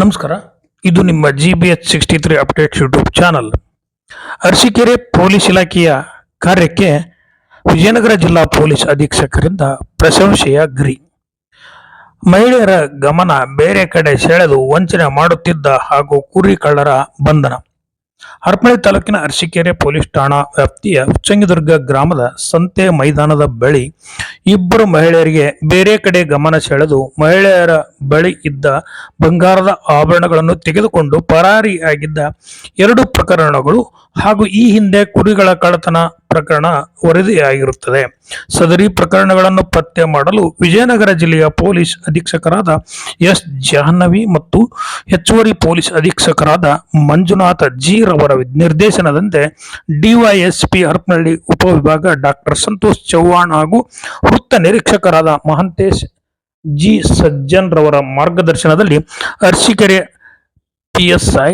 ನಮಸ್ಕಾರ. ಇದು ನಿಮ್ಮ G B H sixty three updates YouTube channel Arsikere police ಇಲಾಖೆಯ ಕಾರ್ಯಕ್ಕೆ ವಿಜಯನಗರ ಜಿಲ್ಲಾ ಪೊಲೀಸ್ ಅಧೀಕ್ಷಕರಿಂದ ಪ್ರಶಂಸೆಯ ಗ್ರಿ. ಮಹಿಳೆಯರ ಗಮನ ಬೇರೆ ಕಡೆ ಸೆಳೆದು ವಂಚನೆ ಮಾಡುತ್ತಿದ್ದ ಹಾಗೂ ಕುರಿ ಕಳ್ಳರ ಬಂಧನ. ಹರಪನಹಳ್ಳಿ ತಾಲೂಕಿನ ಅರಸೀಕೆರೆ ಪೊಲೀಸ್ ಠಾಣಾ ವ್ಯಾಪ್ತಿಯ ಉಚ್ಚಂಗಿದುರ್ಗ ಗ್ರಾಮದ ಸಂತೆ ಮೈದಾನದ ಬಳಿ ಇಬ್ಬರು ಮಹಿಳೆಯರಿಗೆ ಬೇರೆ ಕಡೆ ಗಮನ ಸೆಳೆದು ಮಹಿಳೆಯರ ಬಳಿ ಇದ್ದ ಬಂಗಾರದ ಆಭರಣಗಳನ್ನು ತೆಗೆದುಕೊಂಡು ಪರಾರಿಯಾಗಿದ್ದ ಎರಡು ಪ್ರಕರಣಗಳು ಹಾಗೂ ಈ ಹಿಂದೆ ಕುರಿಗಳ ಕಳ್ಳತನ ಪ್ರಕರಣ ವರದಿಯಾಗಿರುತ್ತದೆ. ಸದರಿ ಪ್ರಕರಣಗಳನ್ನು ಪತ್ತೆ ಮಾಡಲು ವಿಜಯನಗರ ಜಿಲ್ಲೆಯ ಪೊಲೀಸ್ ಅಧೀಕ್ಷಕರಾದ ಎಸ್. ಜಾಹ್ನವಿ ಮತ್ತು ಹೆಚ್ಚುವರಿ ಪೊಲೀಸ್ ಅಧೀಕ್ಷಕರಾದ ಮಂಜುನಾಥ ಜಿ ರವರ ನಿರ್ದೇಶನದಂತೆ ಡಿವೈಎಸ್ಪಿ ಹರಪನಹಳ್ಳಿ ಉಪವಿಭಾಗ ಡಾಕ್ಟರ್ ಸಂತೋಷ್ ಚೌಹಾಣ್ ಹಾಗೂ ವೃತ್ತ ನಿರೀಕ್ಷಕರಾದ ಮಹಂತೇಶ್ ಜಿ. ಸಜ್ಜನ್ ರವರ ಮಾರ್ಗದರ್ಶನದಲ್ಲಿ ಅರ್ಶಿಕೆರೆ ಪಿಎಸ್ಐ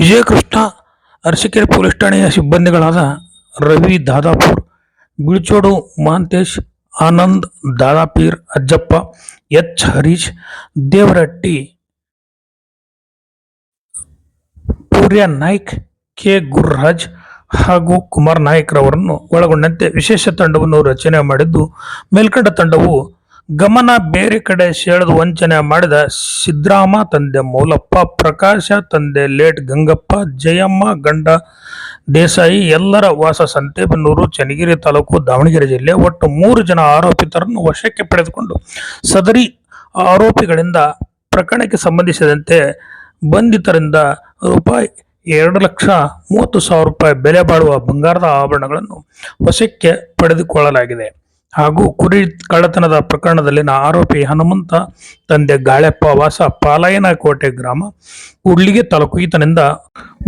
ವಿಜಯಕೃಷ್ಣ ಅರಸೀಕೆರೆ ಪೊಲೀಸ್ ಠಾಣೆಯ ಸಿಬ್ಬಂದಿಗಳಾದ ರವಿ ದಾದಾಪುರ್, ಬಿಳ್ಚೋಡು ಮಹಾಂತೇಶ್, ಆನಂದ್ ದಾದಾಪೀರ್, ಅಜ್ಜಪ್ಪ, ಎಚ್ ಹರೀಶ್, ದೇವರಟ್ಟಿ ಪೂರ್ಯ ನಾಯ್ಕ್, ಕೆ ಗುರುರಾಜ್ ಹಾಗೂ ಕುಮಾರ್ ನಾಯ್ಕ್ರವರನ್ನು ಒಳಗೊಂಡಂತೆ ವಿಶೇಷ ತಂಡವನ್ನು ರಚನೆ ಮಾಡಿದ್ದು ಮೇಲ್ಕಂಡ ತಂಡವು ಗಮನ ಬೇರೆ ಕಡೆ ಸೆಳೆದು ವಂಚನೆ ಮಾಡಿದ ಸಿದ್ರಾಮ ತಂದೆ ಮೌಲಪ್ಪ, ಪ್ರಕಾಶ ತಂದೆ ಲೇಟ್ ಗಂಗಪ್ಪ, ಜಯಮ್ಮ ಗಂಡ ದೇಸಾಯಿ ಎಲ್ಲರ ವಾಸ ಸಂತೇಬೆನ್ನೂರು ಚನ್ನಗಿರಿ ತಾಲೂಕು, ದಾವಣಗೆರೆ ಜಿಲ್ಲೆ ಒಟ್ಟು ಮೂರು ಜನ ಆರೋಪಿತರನ್ನು ವಶಕ್ಕೆ ಪಡೆದುಕೊಂಡು ಸದರಿ ಆರೋಪಿಗಳಿಂದ ಪ್ರಕರಣಕ್ಕೆ ಸಂಬಂಧಿಸಿದಂತೆ ಬಂಧಿತರಿಂದ ರೂಪಾಯಿ ಎರಡು ಲಕ್ಷ ಮೂವತ್ತು ಸಾವಿರ ರೂಪಾಯಿ ಬೆಲೆ ಬಾಳುವ ಬಂಗಾರದ ಆಭರಣಗಳನ್ನು ವಶಕ್ಕೆ ಪಡೆದುಕೊಳ್ಳಲಾಗಿದೆ. ಹಾಗೂ ಕುರಿ ಕಳ್ಳತನದ ಪ್ರಕರಣದಲ್ಲಿನ ಆರೋಪಿ ಹನುಮಂತ ತಂದೆ ಗಾಳೆಪ್ಪ ವಾಸ ಪಾಲಯನ ಕೋಟೆ ಗ್ರಾಮ ಕೂಡ್ಲಿಗೆ ತಾಲೂಕು. ಈತನಿಂದ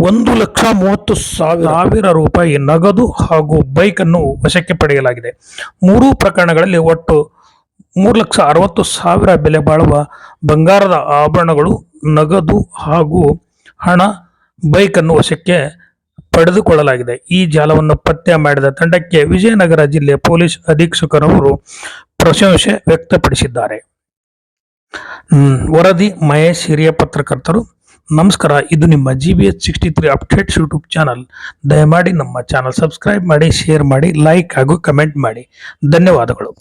ಒಂದು ಲಕ್ಷ ಮೂವತ್ತು ಸಾವಿರ ರೂಪಾಯಿ ನಗದು ಹಾಗೂ ಬೈಕ್ ಅನ್ನು ವಶಕ್ಕೆ ಪಡೆಯಲಾಗಿದೆ. ಮೂರು ಪ್ರಕರಣಗಳಲ್ಲಿ ಒಟ್ಟು ಮೂರು ಲಕ್ಷ ಅರವತ್ತು ಸಾವಿರ ಬೆಲೆ ಬಾಳುವ ಬಂಗಾರದ ಆಭರಣಗಳು, ನಗದು ಹಾಗೂ ಹಣ ಬೈಕ್ ಅನ್ನು ವಶಕ್ಕೆ ಪಡೆದುಕೊಳ್ಳಲಾಗಿದೆ. ಈ ಜಾಲವನ್ನು ಪತ್ತೆ ಮಾಡಿದ ತಂಡಕ್ಕೆ ವಿಜಯನಗರ ಜಿಲ್ಲೆ ಪೊಲೀಸ್ ಅಧೀಕ್ಷಕರವರು ಪ್ರಶಂಸೆ ವ್ಯಕ್ತಪಡಿಸಿದ್ದಾರೆ. ವರದಿ ಮಹೇಶ್ ಹಿರಿಯ ಪತ್ರಕರ್ತರು. ನಮಸ್ಕಾರ, ಇದು ನಿಮ್ಮ G B H sixty three updates YouTube channel ದಯಮಾಡಿ ನಮ್ಮ ಚಾನಲ್ ಸಬ್ಸ್ಕ್ರೈಬ್ ಮಾಡಿ ಶೇರ್ ಮಾಡಿ ಲೈಕ್ ಹಾಗೂ ಕಮೆಂಟ್ ಮಾಡಿ. ಧನ್ಯವಾದಗಳು.